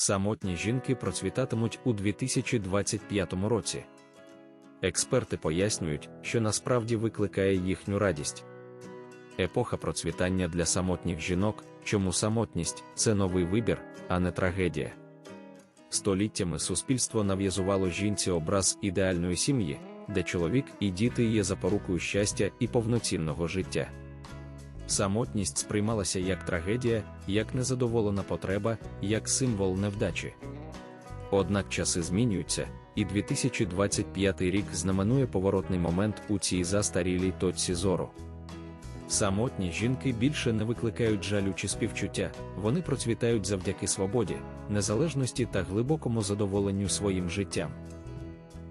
Самотні жінки процвітатимуть у 2025 році. Експерти пояснюють, що насправді викликає їхню радість. Епоха процвітання для самотніх жінок, чому самотність це новий вибір, а не трагедія. Століттями суспільство нав'язувало жінці образ ідеальної сім'ї, де чоловік і діти є запорукою щастя і повноцінного життя. Самотність сприймалася як трагедія, як незадоволена потреба, як символ невдачі. Однак часи змінюються, і 2025 рік знаменує поворотний момент у цій застарілій точці зору. Самотні жінки більше не викликають жалю чи співчуття, вони процвітають завдяки свободі, незалежності та глибокому задоволенню своїм життям.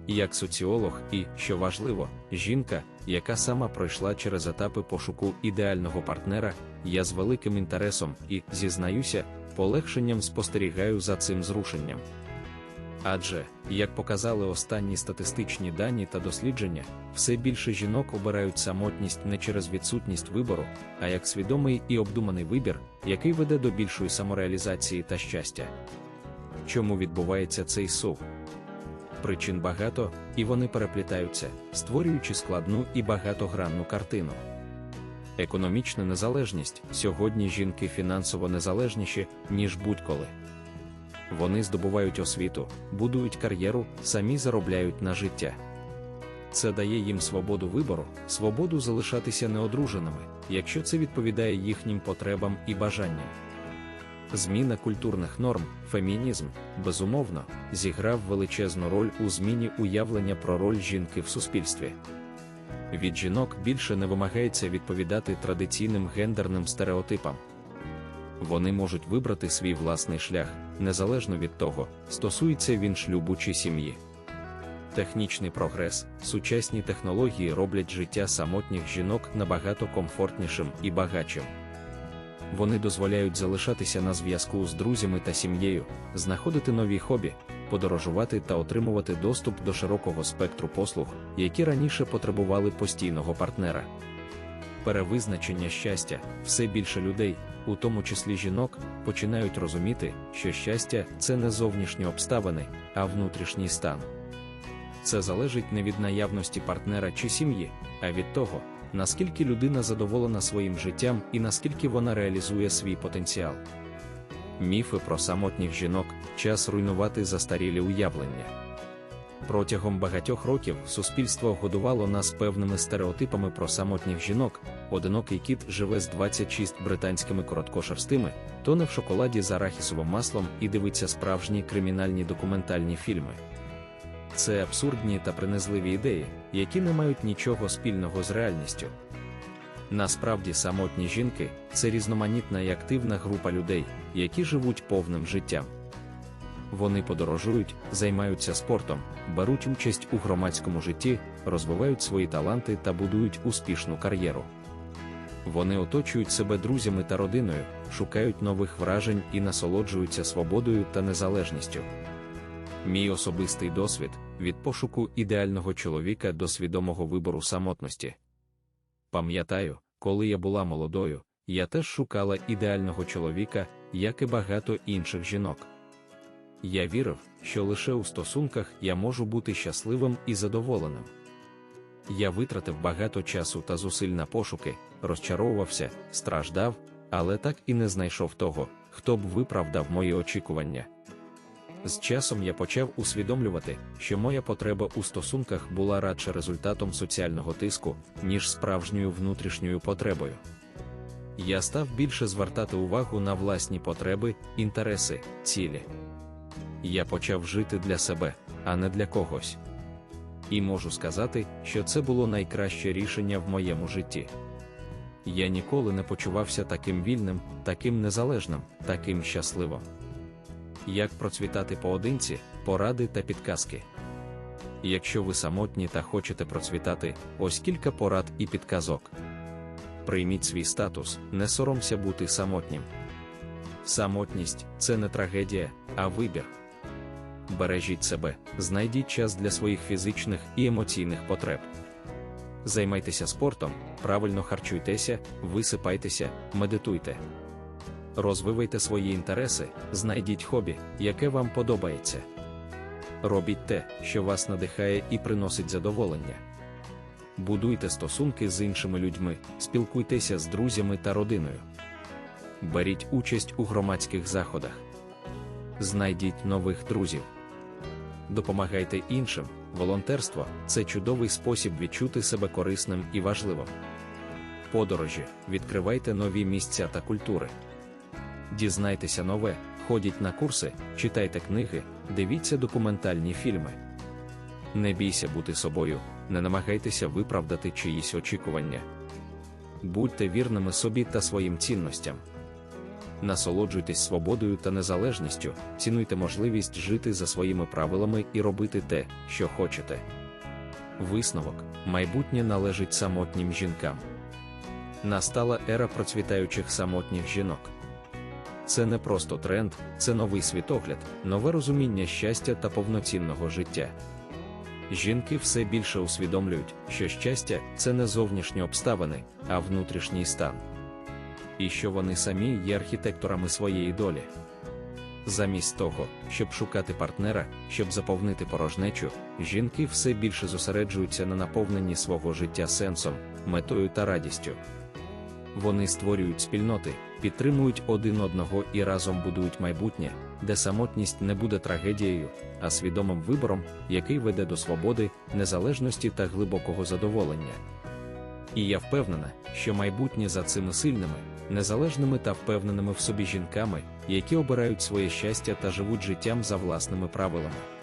Як соціолог і, що важливо, жінка, яка сама пройшла через етапи пошуку ідеального партнера, я з великим інтересом і, зізнаюся, полегшенням спостерігаю за цим зрушенням. Адже, як показали останні статистичні дані та дослідження, все більше жінок обирають самотність не через відсутність вибору, а як свідомий і обдуманий вибір, який веде до більшої самореалізації та щастя. Чому відбувається цей сув? Причин багато, і вони переплітаються, створюючи складну і багатогранну картину. Економічна незалежність сьогодні жінки фінансово незалежніші, ніж будь-коли. Вони здобувають освіту, будують кар'єру, самі заробляють на життя. Це дає їм свободу вибору, свободу залишатися неодруженими, якщо це відповідає їхнім потребам і бажанням. Зміна культурних норм, фемінізм, безумовно, зіграв величезну роль у зміні уявлення про роль жінки в суспільстві. Від жінок більше не вимагається відповідати традиційним гендерним стереотипам. Вони можуть вибрати свій власний шлях, незалежно від того, стосується він шлюбу чи сім'ї. Технічний прогрес, сучасні технології роблять життя самотніх жінок набагато комфортнішим і багатшим. Вони дозволяють залишатися на зв'язку з друзями та сім'єю, знаходити нові хобі, подорожувати та отримувати доступ до широкого спектру послуг, які раніше потребували постійного партнера. Перевизначення щастя, все більше людей, у тому числі жінок, починають розуміти, що щастя це не зовнішні обставини, а внутрішній стан. Це залежить не від наявності партнера чи сім'ї, а від того, наскільки людина задоволена своїм життям і наскільки вона реалізує свій потенціал. Міфи про самотніх жінок час руйнувати застарілі уявлення. Протягом багатьох років суспільство годувало нас певними стереотипами про самотніх жінок. Одинокий кіт живе з 26 британськими короткошерстими, тоне в шоколаді з арахісовим маслом і дивиться справжні кримінальні документальні фільми. Це абсурдні та принизливі ідеї, які не мають нічого спільного з реальністю. Насправді, самотні жінки це різноманітна і активна група людей, які живуть повним життям. Вони подорожують, займаються спортом, беруть участь у громадському житті, розвивають свої таланти та будують успішну кар'єру. Вони оточують себе друзями та родиною, шукають нових вражень і насолоджуються свободою та незалежністю. Мій особистий досвід від пошуку ідеального чоловіка до свідомого вибору самотності. Пам'ятаю, коли я була молодою, я теж шукала ідеального чоловіка, як і багато інших жінок. Я вірив, що лише у стосунках я можу бути щасливим і задоволеним. Я витратив багато часу та зусиль на пошуки, розчаровувався, страждав, але так і не знайшов того, хто б виправдав мої очікування. З часом я почав усвідомлювати, що моя потреба у стосунках була радше результатом соціального тиску, ніж справжньою внутрішньою потребою. Я став більше звертати увагу на власні потреби, інтереси, цілі. Я почав жити для себе, а не для когось. І можу сказати, що це було найкраще рішення в моєму житті. Я ніколи не почувався таким вільним, таким незалежним, таким щасливим. Як процвітати поодинці, поради та підказки. Якщо ви самотні та хочете процвітати, ось кілька порад і підказок. Прийміть свій статус, не соромся бути самотнім. Самотність це не трагедія, а вибір. Бережіть себе, знайдіть час для своїх фізичних і емоційних потреб. Займайтеся спортом, правильно харчуйтеся, висипайтеся, медитуйте. Розвивайте свої інтереси, знайдіть хобі, яке вам подобається. Робіть те, що вас надихає і приносить задоволення. Будуйте стосунки з іншими людьми, спілкуйтеся з друзями та родиною. Беріть участь у громадських заходах. Знайдіть нових друзів. Допомагайте іншим. Волонтерство це чудовий спосіб відчути себе корисним і важливим. Подорожі, відкривайте нові місця та культури. Дізнайтеся нове, ходіть на курси, читайте книги, дивіться документальні фільми. Не бійся бути собою, не намагайтеся виправдати чиїсь очікування. Будьте вірними собі та своїм цінностям. Насолоджуйтесь свободою та незалежністю, цінуйте можливість жити за своїми правилами і робити те, що хочете. Висновок майбутнє належить самотнім жінкам. Настала ера процвітаючих самотніх жінок. Це не просто тренд, це новий світогляд, нове розуміння щастя та повноцінного життя. Жінки все більше усвідомлюють, що щастя це не зовнішні обставини, а внутрішній стан. І що вони самі є архітекторами своєї долі. Замість того, щоб шукати партнера, щоб заповнити порожнечу, жінки все більше зосереджуються на наповненні свого життя сенсом, метою та радістю. Вони створюють спільноти, підтримують один одного і разом будують майбутнє, де самотність не буде трагедією, а свідомим вибором, який веде до свободи, незалежності та глибокого задоволення. І я впевнена, що майбутнє за цими сильними, незалежними та впевненими в собі жінками, які обирають своє щастя та живуть життям за власними правилами.